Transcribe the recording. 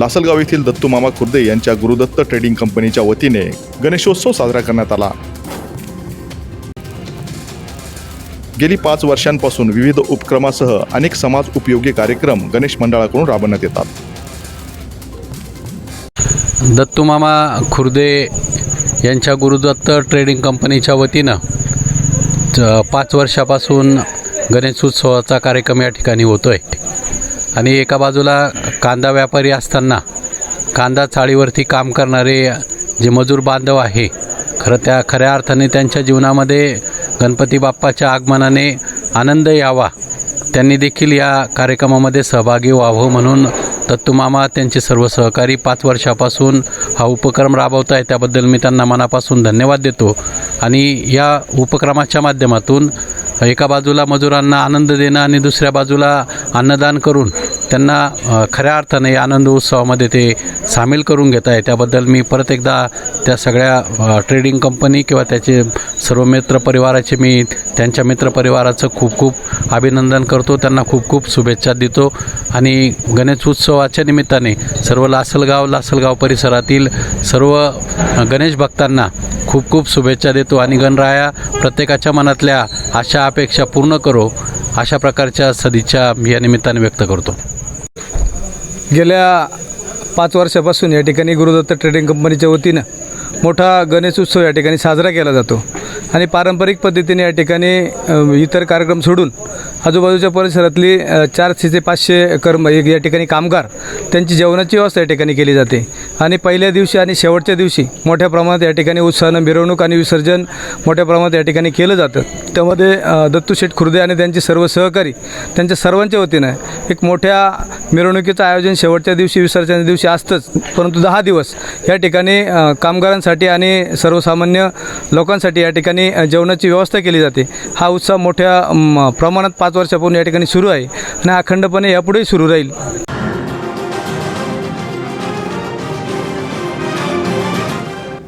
लासलगाव येथील दत्तू मामा खुर्दे यांच्या गुरुदत्त ट्रेडिंग कंपनीच्या वतीने गणेशोत्सव साजरा करण्यात आला. गेली पाच वर्षांपासून विविध उपक्रमासह अनेक समाज उपयोगी कार्यक्रम गणेश मंडळाकडून राबवण्यात येतात. दत्तूमामा खुर्दे यांच्या गुरुदत्त ट्रेडिंग कंपनीच्या वतीनं पाच वर्षापासून गणेशोत्सवाचा कार्यक्रम या ठिकाणी होतो आहे आणि एका बाजूला कांदा व्यापारी असताना कांदा चाळीवरती काम करणारे जे मजूर बांधव आहे खरं त्या खऱ्या अर्थाने त्यांच्या जीवनामध्ये गणपती बाप्पाच्या आगमनाने आनंद यावा. त्यांनी देखील या कार्यक्रमामध्ये सहभागी व्हावं म्हणून दत्तूमामा त्यांचे सर्व सहकारी पाच वर्षापासून हा उपक्रम राबवत आहे त्याबद्दल मी त्यांना मनापासून धन्यवाद देतो. आणि या उपक्रमाच्या माध्यमातून एका बाजूला मजुरांना आनंद देणं आणि दुसऱ्या बाजूला अन्नदान करून त्यांना खऱ्या अर्थाने आनंद उत्सवामध्ये ते सामील करून घेत आहे. त्याबद्दल मी परत एकदा त्या सगळ्या ट्रेडिंग कंपनी किंवा त्याचे सर्व मित्र परिवाराचे मी त्यांच्या मित्रपरिवाराचं खूप खूप अभिनंदन करतो. त्यांना खूप खूप शुभेच्छा देतो. आणि गणेश उत्सवाच्या निमित्ताने सर्व लासलगाव लासलगाव परिसरातील सर्व गणेश भक्तांना खूप खूप शुभेच्छा देतो आणि गणराया प्रत्येकाच्या मनातल्या आशा अपेक्षा पूर्ण करो. अशा प्रकारच्या सदिच्छा मी या निमित्ताने व्यक्त करतो. गेल्या पाच वर्षापासून या ठिकाणी गुरुदत्त ट्रेडिंग कंपनीच्या वतीनं मोठा गणेश उत्सव या ठिकाणी साजरा केला जातो. आणि पारंपरिक पद्धतीने या ठिकाणी इतर कार्यक्रम सोडून आजूबाजूच्या परिसरातली चारशे ते पाचशे कर्म एक या ठिकाणी कामगार त्यांची जेवणाची व्यवस्था या ठिकाणी केली जाते. आणि पहिल्या दिवशी आणि शेवटच्या दिवशी मोठ्या प्रमाणात या ठिकाणी उत्साहानं मिरवणूक आणि विसर्जन मोठ्या प्रमाणात या ठिकाणी केलं जातं. त्यामध्ये दत्तू शेठ खुर्दे आणि त्यांचे सर्व सहकारी त्यांच्या सर्वांच्या वतीनं एक मोठ्या मिरवणुकीचं आयोजन शेवटच्या दिवशी विसर्जनाच्या दिवशी असतंच. परंतु दहा दिवस या ठिकाणी कामगारांसाठी आणि सर्वसामान्य लोकांसाठी या ठिकाणी अ, जेवणाची व्यवस्था केली जाते. हा उत्सव मोठ्या प्रमाणात पाच वर्षापूर्वी या ठिकाणी सुरू आहे आणि अखंडपणे यापुढेही सुरू राहील.